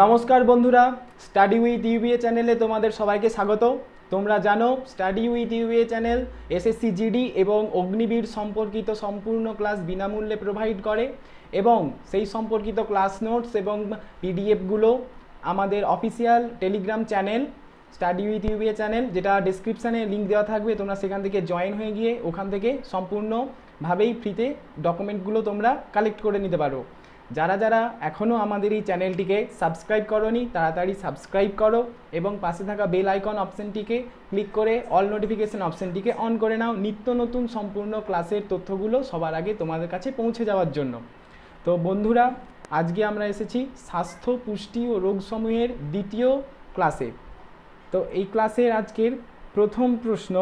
নমস্কার বন্ধুরা study with UBA চ্যানেলে তোমাদের সবাইকে স্বাগত। তোমরা জানো study with UBA channel SSC GD এবং অগ্নিবীর সম্পর্কিত সম্পূর্ণ ক্লাস বিনামূল্যে প্রোভাইড করে এবং সেই সম্পর্কিত ক্লাস নোটস এবং পিডিএফগুলো আমাদের official telegram channel study with UBA channel যেটা ডিসক্রিপশানে লিঙ্ক দেওয়া থাকবে, তোমরা সেখান থেকে জয়েন হয়ে গিয়ে ওখান থেকে সম্পূর্ণভাবেই ফ্রিতে ডকুমেন্টগুলো তোমরা কালেক্ট করে নিতে পারো। যারা যারা এখনও আমাদের এই চ্যানেলটিকে সাবস্ক্রাইব করনি, তাড়াতাড়ি সাবস্ক্রাইব করো এবং পাশে থাকা বেল আইকন অপশানটিকে ক্লিক করে অল নোটিফিকেশন অপশানটিকে অন করে নাও নিত্য নতুন সম্পূর্ণ ক্লাসের তথ্যগুলো সবার আগে তোমাদের কাছে পৌঁছে যাওয়ার জন্য। তো বন্ধুরা, আজকে আমরা এসেছি স্বাস্থ্য, পুষ্টি ও রোগসমূহের দ্বিতীয় ক্লাসে। তো এই ক্লাসের আজকের প্রথম প্রশ্ন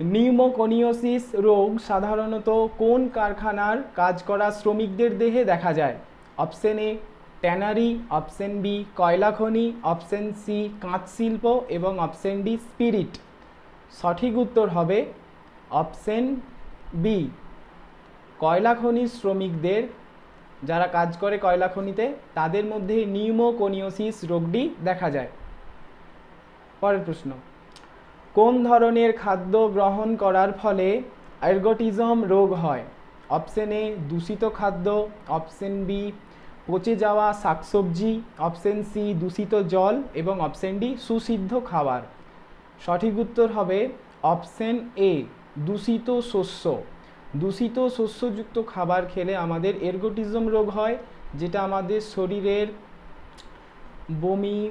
নিউমোকনিওসিস রোগ সাধারণত কোন কারখানার কাজ করা শ্রমিকদের দেহে দেখা যায়? Option A, tannery, option B কয়লা খনি অপশন সি কাঁচ শিল্প এবং অপশন ডি, স্পিরিট। সঠিক উত্তর হবে অপশন বি কয়লা খনির শ্রমিকদের। যারা কাজ করে কয়লা খনিতে তাদের মধ্যে নিউমোকনিওসিস রোগটি দেখা যায়। পরের প্রশ্ন। কোন ধরনের খাদ্য গ্রহণ করার ফলে আর্গটিজম রোগ হয়? অপশন এ, দূষিত খাদ্য। অপশন বি, পচে যাওয়া শাকসবজি। অপশন সি, দূষিত জল। এবং অপশন ডি, সুসিদ্ধ খাবার। সঠিক উত্তর হবে অপশন এ, দূষিত শস্য। দূষিত শস্যযুক্ত খাবার খেলে আমাদের এর্গোটিজম রোগ হয়, যেটা আমাদের শরীরের বমি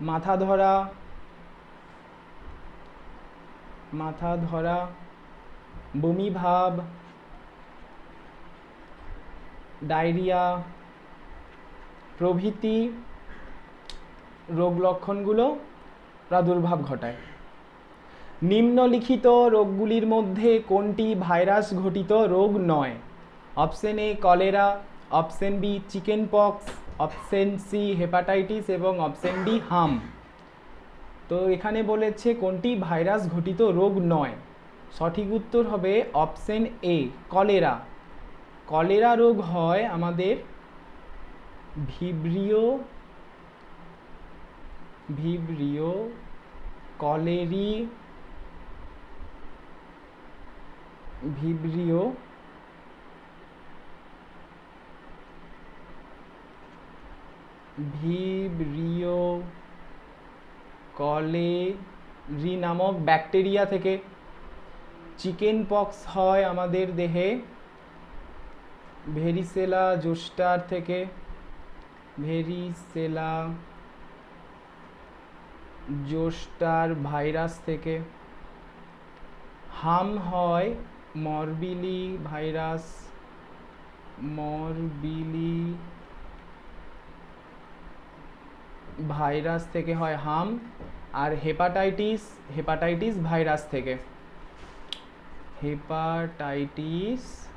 মাথা ধরা মাথা ধরা, বমি ভাব, ডায়রিয়া, প্রভৃতি রোগ লক্ষণগুলো প্রাদুর্ভাব ঘটায়। নিম্নলিখিত রোগগুলির মধ্যে কোনটি ভাইরাস ঘটিত রোগ নয়? Option A, cholera, option B chicken pox option C hepatitis এবং অপশন ডি হাম। তো এখানে বলেছে কোনটি ভাইরাস ঘটিত রোগ নয়। সঠিক উত্তর হবে অপশন এ কলেরা। কলেরা রোগ হয় আমাদের Vibrio Vibrio cholerae, Vibrio Vibrio cholerae নামক ব্যাকটেরিয়া থেকে চিকেন পক্স হয় আমাদের দেহে। ভেরিসেলা জোস্টার থেকে ভেরিসেলা জোস্টার ভাইরাস থেকে হাম হয় মরবিলি ভাইরাস। মরবিলি ভাইরাস থেকে হয় হাম আর হেপাটাইটিস হেপাটাইটিস ভাইরাস থেকে। হেপাটাইটিস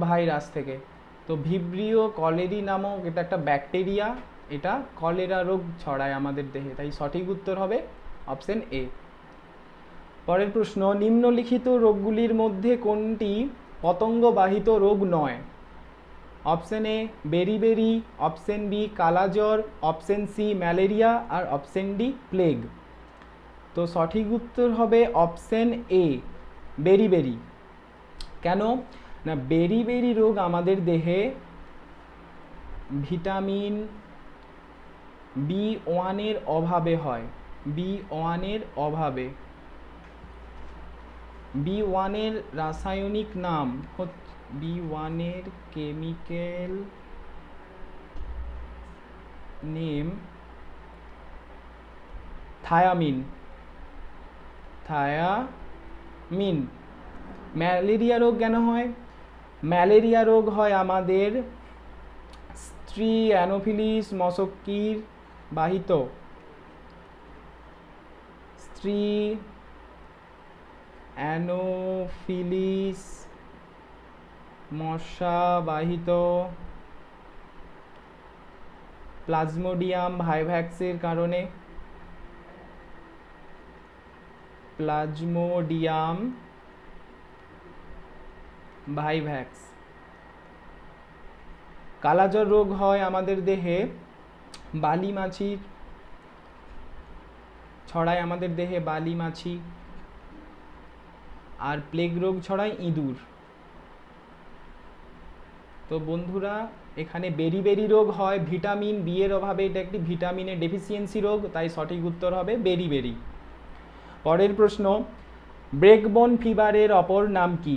ভাইরাস থেকে। তো ভিব্রিও কলেরি নামক এটা একটা ব্যাকটেরিয়া, এটা কলেরা রোগ ছড়ায় আমাদের দেহে, তাই সঠিক উত্তর হবে অপশন এ। পরের প্রশ্ন, নিম্নলিখিত রোগগুলির মধ্যে কোনটি পতঙ্গবাহিত রোগ নয়? Option A beriberi option B কালাজ্বর option C malaria আর অপশন ডি প্লেগ তো সঠিক উত্তর হবে অপশন এ বেরিবেরি কেন? না বেরিবেরি রোগ আমাদের দেহে ভিটামিন বি ওয়ানের অভাবে হয়। বি ওয়ানের অভাবে। বি ওয়ানের রাসায়নিক নাম হচ্ছে বি ওয়ানের chemical name thiamine thiamine malaria রোগ কেন হয়? ম্যালেরিয়া রোগ হয় আমাদের স্ত্রী অ্যানোফিলিস মশকির বাহিত। স্ত্রী অ্যানোফিলিস মশাবাহিত। প্লাজমোডিয়াম ভাইভ্যাক্সের কারণে প্লাজমোডিয়াম ভাইভ্যাক্স। কালাজ্বর রোগ হয় আমাদের দেহে, বালি মাছির ছড়ায় আমাদের দেহে বালি মাছি, আর প্লেগ রোগ ছড়ায় ইঁদুর। তো বন্ধুরা, এখানে বেরি বেরি রোগ হয়, ভিটামিন বি এর অভাবে এটা একটি ভিটামিনের ডেফিসিয়েন্সি রোগ, তাই সঠিক উত্তর হবে বেরি বেরি। পরের প্রশ্ন, ব্রেকবোন ফিভারের অপর নাম কি?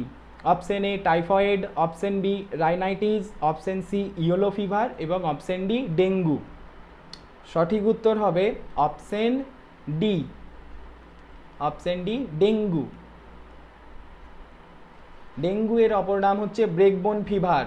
Option A typhoid, option B rhinitis, option C yellow fever এবং অপশন ডি ডেঙ্গু। সঠিক উত্তর হবে option D option D dengue. Dengue এর অপর নাম হচ্ছে ব্রেকবোন ফিভার।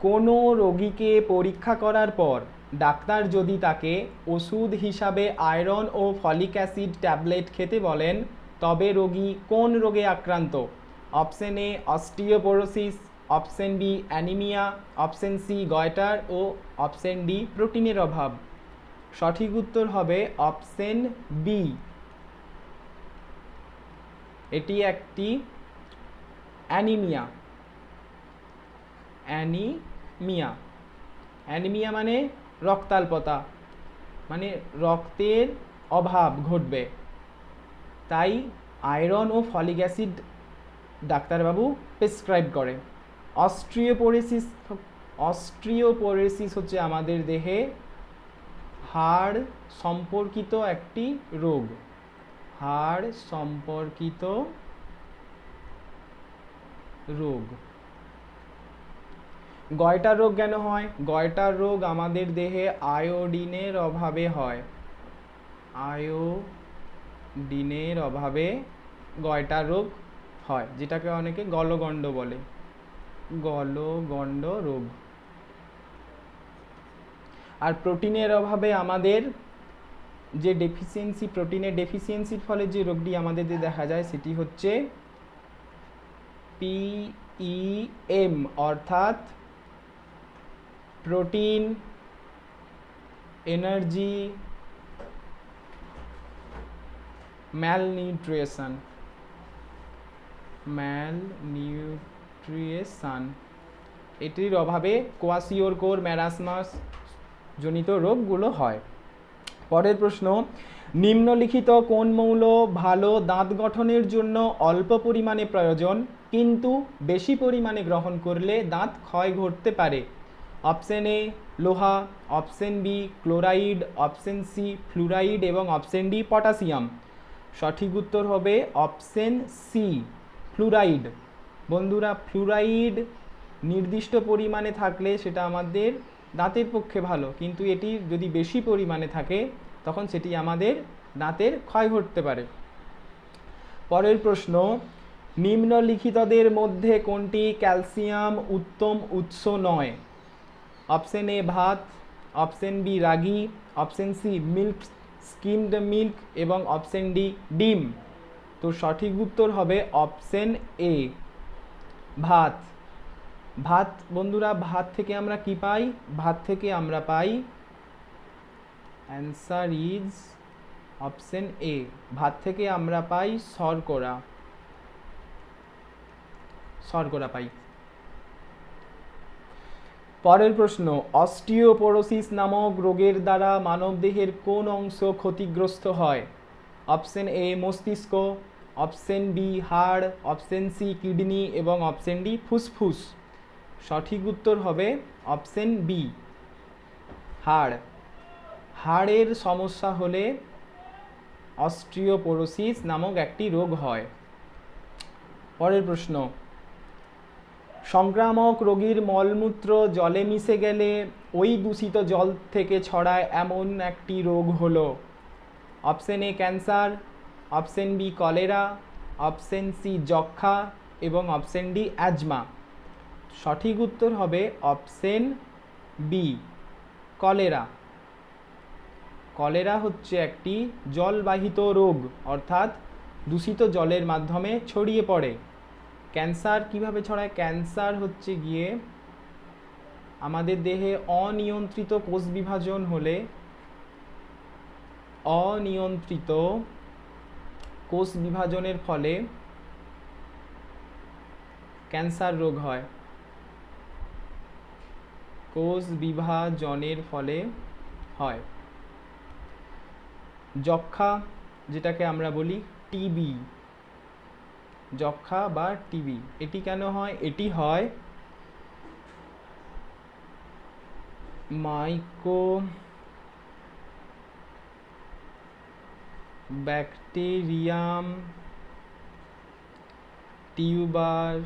কোনো রোগীকে পরীক্ষা করার পর, ডাক্তার যদি তাকে ওষুধ হিসাবে আয়রন ও ফলিক অ্যাসিড ট্যাবলেট খেতে বলেন, তবে রোগী কোন রোগে আক্রান্ত? Option A, osteoporosis, option B, anaemia, option C, goitre O option D, প্রোটিনের অভাব। সঠিক উত্তর হবে অপশন বি। এটি একটি অ্যানিমিয়া। অ্যানিমিয়া। অ্যানিমিয়া মানে রক্তাল্পতা মানে রক্তের অভাব ঘটবে। তাই আয়রন ও ফলিক অ্যাসিড ডাক্তারবাবু প্রেসক্রাইব করে অস্ট্রিওপোরেসিস অস্ট্রিওপোরেসিস হচ্ছে আমাদের দেহে হাড় সম্পর্কিত একটি রোগ। হাড় সম্পর্কিত রোগ। গয়টার রোগ কেন হয়? গয়টার রোগ আমাদের দেহে আয়োডিনের অভাবে হয়। আয়োডিনের অভাবে গয়টার রোগ হয়, যেটাকে অনেকে গলগণ্ড বলে। গলগণ্ড রোগ। আর প্রোটিনের অভাবে আমাদের যে ডেফিসিয়েন্সি প্রোটিনের ডেফিসিয়েন্সির ফলে যে রোগটি আমাদের দেখা যায়, সেটি হচ্ছে পিইএম অর্থাৎ প্রোটিন, এনার্জি, ম্যালনিউট্রিয়েশন। ম্যালনিউট্রিয়েশন। এটির অভাবে কোয়াসিওরকোর ম্যারাসমাস জনিত রোগগুলো হয়। পরের প্রশ্ন, নিম্নলিখিত কোন মৌল ভালো দাঁত গঠনের জন্য অল্প পরিমাণে প্রয়োজন, কিন্তু বেশি পরিমাণে গ্রহণ করলে দাঁত ক্ষয় ঘটতে পারে? অপশন এ লোহা, option B chloride, option C fluoride এবং অপশন ডি পটাশিয়াম। সঠিক উত্তর হবে অপশন সি, ফ্লুরাইড। বন্ধুরা, ফ্লুরাইড নির্দিষ্ট পরিমাণে থাকলে সেটা আমাদের দাঁতের পক্ষে ভালো, কিন্তু এটি যদি বেশি পরিমাণে থাকে, তখন সেটি আমাদের দাঁতের ক্ষয় ঘটতে পারে। পরের প্রশ্ন, নিম্নলিখিতদের মধ্যে কোনটি ক্যালসিয়াম উত্তম উৎস নয়? অপশন এ ভাত। অপশন বি রাগি। Option C milk skimmed milk এবং অপশন ডি ডিম। তো সঠিক উত্তর হবে অপশন এ ভাত। ভাত, বন্ধুরা, ভাত থেকে আমরা কি পাই? ভাত থেকে আমরা পাই অ্যান্সার ইজ অপশন এ ভাত থেকে আমরা পাই শর্করা। শর্করা পাই। পরের প্রশ্ন, অস্টিওপোরোসিস নামক রোগের দ্বারা মানবদেহের কোন অংশ ক্ষতিগ্রস্ত হয়? অপশন এ, মস্তিষ্ক, অপশন বি, হাড়, অপশন সি, কিডনি এবং অপশন ডি, ফুসফুস। সঠিক উত্তর হবে অপশন বি, হাড়। হাড়ের সমস্যা হলে অস্ট্রিওপোরোসিস নামক একটি রোগ হয়। পরের প্রশ্ন সংক্রামক রোগীর মলমূত্র জলে মিশে গেলে ওই দূষিত জল থেকে ছড়ায় এমন একটি রোগ হলো। Option A cancer, option B cholera, option C যক্ষা এবং অপশন ডি অ্যাজমা। সঠিক উত্তর হবে অপশন বি, কলেরা। কলেরা হচ্ছে একটি জলবাহিত রোগ, অর্থাৎ দূষিত জলের মাধ্যমে ছড়িয়ে পড়ে। ক্যান্সার কীভাবে ছড়ায়? ক্যান্সার হচ্ছে গিয়ে আমাদের দেহে অনিয়ন্ত্রিত কোষ বিভাজন হলে অনিয়ন্ত্রিত কোষ বিভাজনের ফলে ক্যান্সার রোগ হয়। কোষ বিভাজনের ফলে হয়। যক্ষা, যেটাকে আমরা বলি টিবি যক্ষা বা টিবি এটি কেন হয়? এটি হয় মাইক্রো ব্যাকটেরিয়াম টিউবার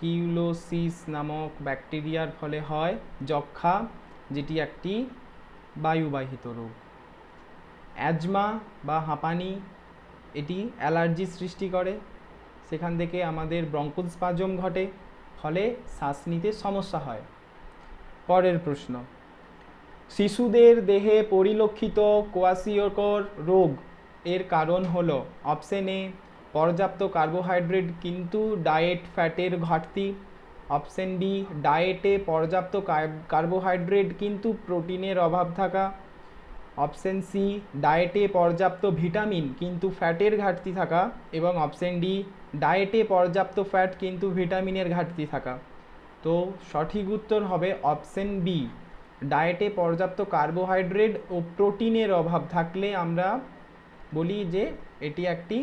কিউলোসিস নামক ব্যাকটেরিয়ার ফলে হয় যক্ষা, যেটি একটি বায়ুবাহিত রোগ। অ্যাজমা বা হাঁপানি, এটি অ্যালার্জি সৃষ্টি করে। সেখান থেকে আমাদের ব্রঙ্কোস্পাজম ঘটে, ফলে শ্বাস নিতে সমস্যা হয়। পরের প্রশ্ন, শিশুদের দেহে পরিলক্ষিত কোয়াসিওকর রোগ এর কারণ হল অপশন এ, পর্যাপ্ত কার্বোহাইড্রেট কিন্তু ডায়েট ফ্যাটের ঘাটতি। অপশন বি, ডায়েটে পর্যাপ্ত কার্বোহাইড্রেট কিন্তু প্রোটিনের অভাব থাকা। অপশন সি, ডায়েটে পর্যাপ্ত ভিটামিন কিন্তু ফ্যাটের ঘাটতি থাকা এবং অপশন ডি, ডায়েটে পর্যাপ্ত ফ্যাট কিন্তু ভিটামিনের ঘাটতি থাকা। তো সঠিক উত্তর হবে অপশন বি, ডায়েটে পর্যাপ্ত কার্বোহাইড্রেট ও প্রোটিনের অভাব থাকলে আমরা বলি যে এটি একটি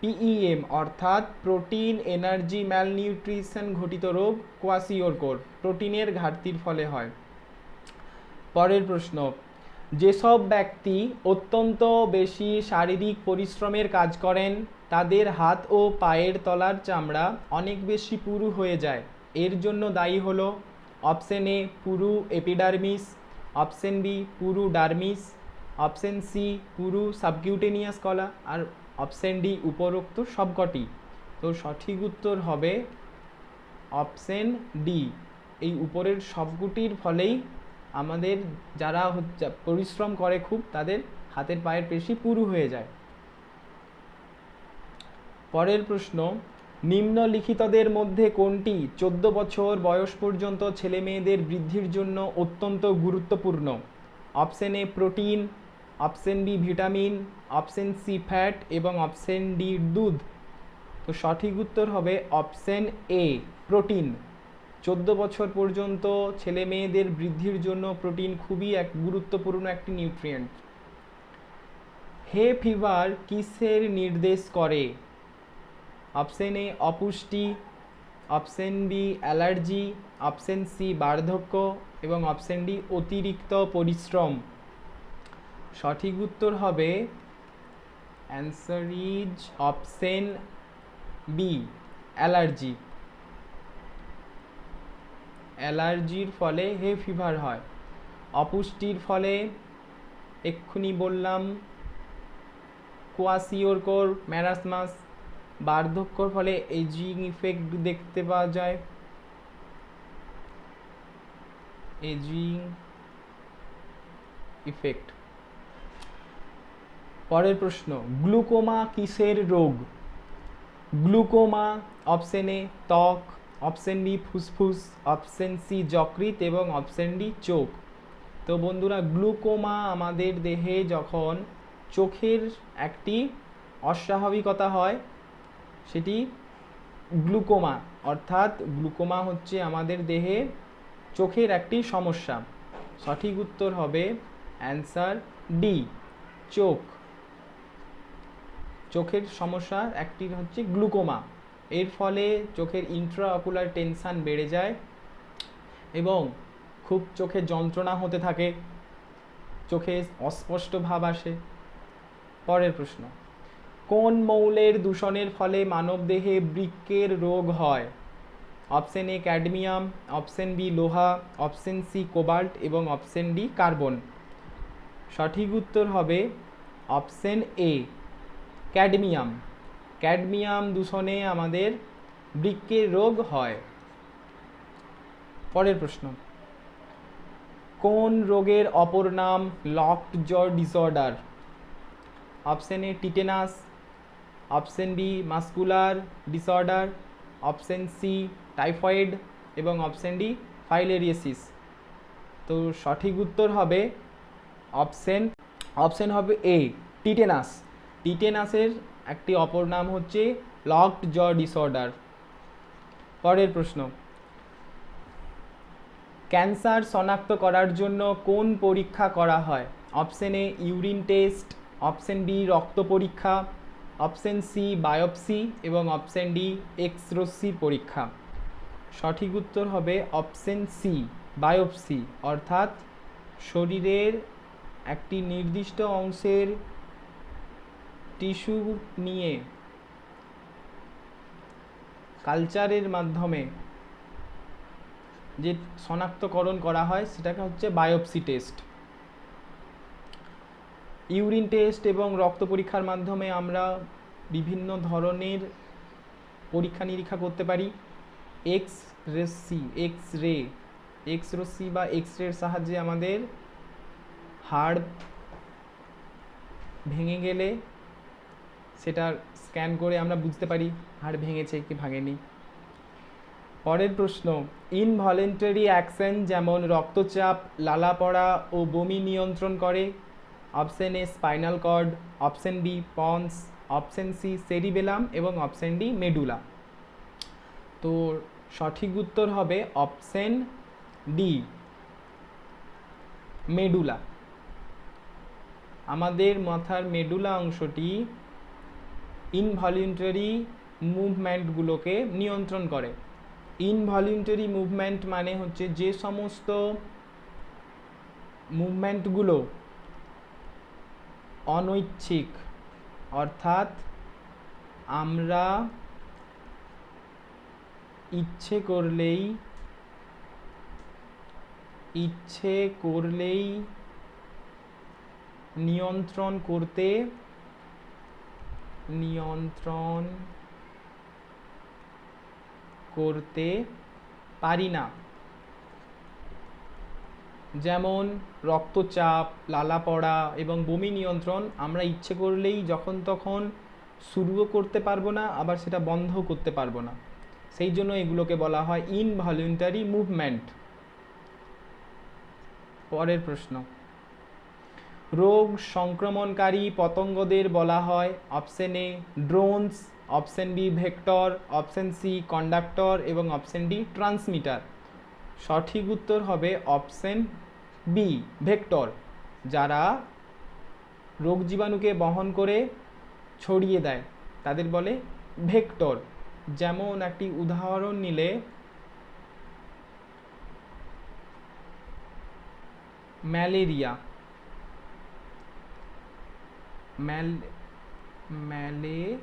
পিইএম অর্থাৎ প্রোটিন, এনার্জি, ম্যালনিউট্রিশন ঘটিত রোগ কোয়াসিওরকোর প্রোটিনের ঘাটতির ফলে হয়। পরের প্রশ্ন যেসব ব্যক্তি অত্যন্ত বেশি শারীরিক পরিশ্রমের কাজ করেন, তাদের হাত ও পায়ের তলার চামড়া অনেক বেশি পুরু হয়ে যায়। এর জন্য দায়ী হল অপশন এ পুরু এপিডার্মিস, অপশন বি পুরু ডার্মিস, অপশন সি পুরু সাবকিউটেনিয়াস কলা আর অপশন ডি উপরোক্ত সবকটি। তো সঠিক উত্তর হবে অপশন ডি। এই উপরের সবগুটির ফলেই আমাদের যারা পরিশ্রম করে খুব, তাদের হাতের পায়ের পেশি পুরু হয়ে যায়। পরের প্রশ্ন, নিম্নলিখিতদের মধ্যে কোনটি চোদ্দ বছর বয়স পর্যন্ত ছেলে মেয়েদের বৃদ্ধির জন্য অত্যন্ত গুরুত্বপূর্ণ? Option A protein, option B vitamin, option C fat এবং অপশন ডি দুধ। তো সঠিক উত্তর হবে অপশন এ প্রোটিন। চোদ্দ বছর পর্যন্ত ছেলে মেয়েদের বৃদ্ধির জন্য প্রোটিন খুবই এক গুরুত্বপূর্ণ একটি নিউট্রিয়েন্ট। হে ফিভার, কিসের নির্দেশ করে? অপশন এ, অপুষ্টি, option B, allergy, option C, বার্ধক্য, এবং অপশন ডি, অতিরিক্ত পরিশ্রম। সঠিক উত্তর হবে answer is option B, allergy. অ্যালার্জির ফলে হে ফিভার হয়। অপুষ্টির ফলে এক্ষুনি বললাম কোয়াসিওরকোর ম্যারাসমাস বার্ধক্যর ফলে এজিং ইফেক্ট দেখতে পাওয়া যায়। Ageing effect. পরের প্রশ্ন, গ্লুকোমা কিসের রোগ? গ্লুকোমা অপশন ত্বক অপশন বি ফুসফুস অপশন সি যকৃৎ এবং অপশন ডি চোখ তো বন্ধুরা, গ্লুকোমা আমাদের দেহে যখন চোখের একটি অস্বাভাবিকতা হয়, সেটি গ্লুকোমা, অর্থাৎ গ্লুকোমা হচ্ছে আমাদের দেহে চোখের একটি সমস্যা। সঠিক উত্তর হবে অ্যান্সার ডি চোখ। চোখের সমস্যা একটি হচ্ছে গ্লুকোমা। এর ফলে চোখের ইন্ট্রা অকুলার টেনশান বেড়ে যায় এবং খুব চোখে যন্ত্রণা হতে থাকে, চোখে অস্পষ্ট ভাব আসে। পরের প্রশ্ন, কোন মৌলের দূষণের ফলে মানবদেহে বৃক্কের রোগ হয়? Option A cadmium, option B লোহা, অপশন সি কোবাল্ট এবং অপশন ডি কার্বন। সঠিক উত্তর হবে অপশন এ ক্যাডমিয়াম। ক্যাডমিয়াম দূষণে আমাদের বৃক্কের রোগ হয়। পরের প্রশ্ন। কোন রোগের অপর নাম locked jaw disorder option A tetanus option B muscular disorder option C typhoid এবং অপশন ডি ফাইলেরিয়াসিস তো সঠিক উত্তর হবে অপশন অপশন হবে এ টিটেনাস টিটেনাসের একটি অপর নাম হচ্ছে লকড জ ডিসঅর্ডার পরের প্রশ্ন, ক্যান্সার শনাক্ত করার জন্য কোন পরীক্ষা করা হয়? Option A urine test option B, রক্ত পরীক্ষা, অপশন সি, বায়োপসি, এবং অপশন ডি এক্সরোসি পরীক্ষা। সঠিক উত্তর হবে অপশন সি, বায়োপসি, অর্থাৎ শরীরের একটি নির্দিষ্ট অংশের টিস্যু নিয়ে কালচারের মাধ্যমে যে শনাক্তকরণ করা হয়, সেটাকে হচ্ছে বায়োপসি টেস্ট। ইউরিন টেস্ট এবং রক্ত পরীক্ষার মাধ্যমে আমরা বিভিন্ন ধরনের পরীক্ষা নিরীক্ষা করতে পারি। এক্স রেসি এক্স রে এক্স রশ্মি বা এক্স রের সাহায্যে আমাদের হাড় ভেঙে গেলে সেটা স্ক্যান করে আমরা বুঝতে পারি হাড় ভেঙেছে কি ভাঙেনি। পরের প্রশ্ন ইনভলেন্টারি অ্যাকশন যেমন রক্তচাপ লালা পড়া ও বমি নিয়ন্ত্রণ করে। Option A spinal cord option B pons option C cerebellum এবং অপশন ডি মেডুলা তো সঠিক উত্তর হবে অপশন ডি মেডুলা আমাদের মাথার মেডুলা অংশটি ইনভলিউন্টারি মুভমেন্টগুলোকে নিয়ন্ত্রণ করে। ইনভলিউন্টারি মুভমেন্ট মানে হচ্ছে যে সমস্ত মুভমেন্টগুলো অনৈচ্ছিক, অর্থাৎ আমরা ইচ্ছে করলেই ইচ্ছে করলেই নিয়ন্ত্রণ করতে নিয়ন্ত্রণ করতে পারি না। যেমন রক্তচাপ লালা পড়া এবং বমি নিয়ন্ত্রণ আমরা ইচ্ছে করলেই যখন তখন শুরুও করতে পারব না, আবার সেটা বন্ধও করতে পারব না। সেই জন্য এগুলোকে বলা হয় ইনভলিউন্টারি মুভমেন্ট। পরের প্রশ্ন। রোগ সংক্রমণকারী পতঙ্গদের বলা হয় option A drones option B vector option C conductor এবং অপশন ডি ট্রান্সমিটার সঠিক উত্তর হবে অপশন বি ভেক্টর যারা রোগ জীবাণুকে বহন করে ছড়িয়ে দেয়, তাদের বলে ভেক্টর যেমন একটি উদাহরণ নিলে, ম্যালেরিয়া। ম্যাল ম্যালেরিয়া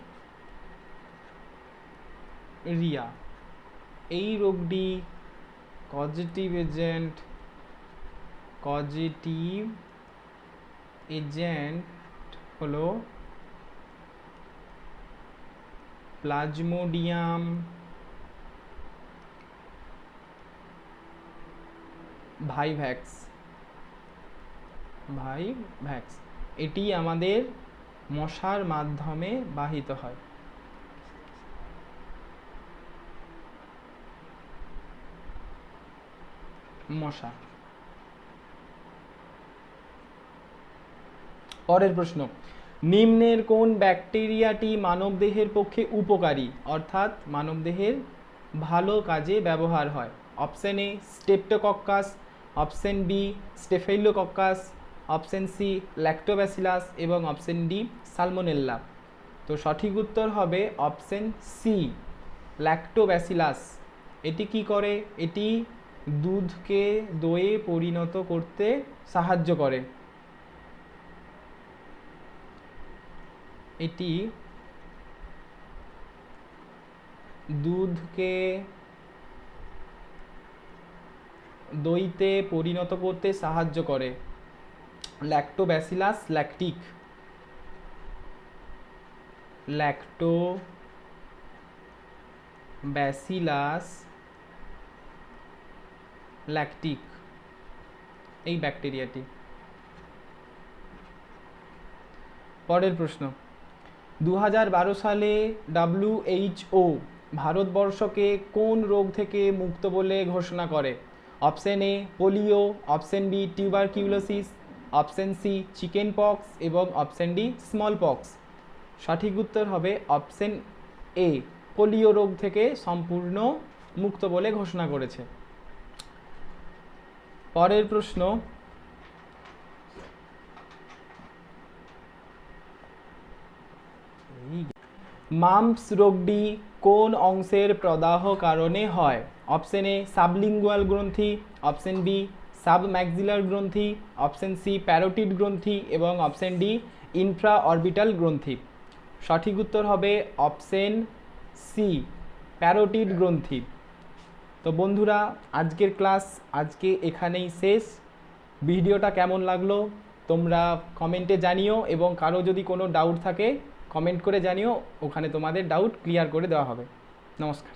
এই রোগটি কজেটিভ এজেন্ট কজেটিভ এজেন্ট হলো প্লাজমোডিয়াম। ভাইভ্যাক্স। ভাইভ্যাক্স। এটি আমাদের মশার মাধ্যমে বাহিত হয়। মশা। পরের প্রশ্ন, নিম্নের কোন ব্যাকটেরিয়াটি মানবদেহের পক্ষে উপকারী? অর্থাৎ মানবদেহের ভালো কাজে ব্যবহার হয়। Option A, streptococcus, option B staphylococcus option C lactobacillus এবং অপশন ডি সালমোনেল্লা তো সঠিক উত্তর হবে অপশন সি ল্যাক্টোব্যাসিলাস এটি কি করে? এটি দুধকে দইয়ে পরিণত করতে সাহায্য করে। এটি দুধকে দইতে পরিণত করতে সাহায্য করে। Lactobacillus lactic lactobacillus lactic এই ব্যাকটেরিয়াটি পরের প্রশ্ন। দু বারো সালে ডাব্লিউএইচও ভারতবর্ষকে কোন রোগ থেকে মুক্ত বলে ঘোষণা করে? Option A polio option B tuberculosis option C chicken pox এবং অপশন ডি স্মল পক্স। সঠিক উত্তর হবে অপশন এ, পোলিও রোগ থেকে সম্পূর্ণ মুক্ত বলে ঘোষণা করেছে। পরের প্রশ্ন মাম্পস রোগটি কোন অংশের প্রদাহ কারণে হয়? অপশন এ, সাবলিঙ্গুয়াল গ্রন্থি, অপশন বি সাবম্যাক্সিলার গ্রন্থি, অপশন সি প্যারোটিড গ্রন্থি এবং অপশন ডি ইনফ্রা অরবিটাল গ্রন্থি। সঠিক উত্তর হবে অপশন সি প্যারোটিড গ্রন্থি। তো বন্ধুরা, আজকের ক্লাস আজকে এখানেই শেষ। ভিডিওটা কেমন লাগল তোমরা কমেন্টে জানিও এবং কারও যদি কোনো ডাউট থাকে কমেন্ট করে জানিও। ওখানে তোমাদের ডাউট ক্লিয়ার করে দেওয়া হবে। নমস্কার।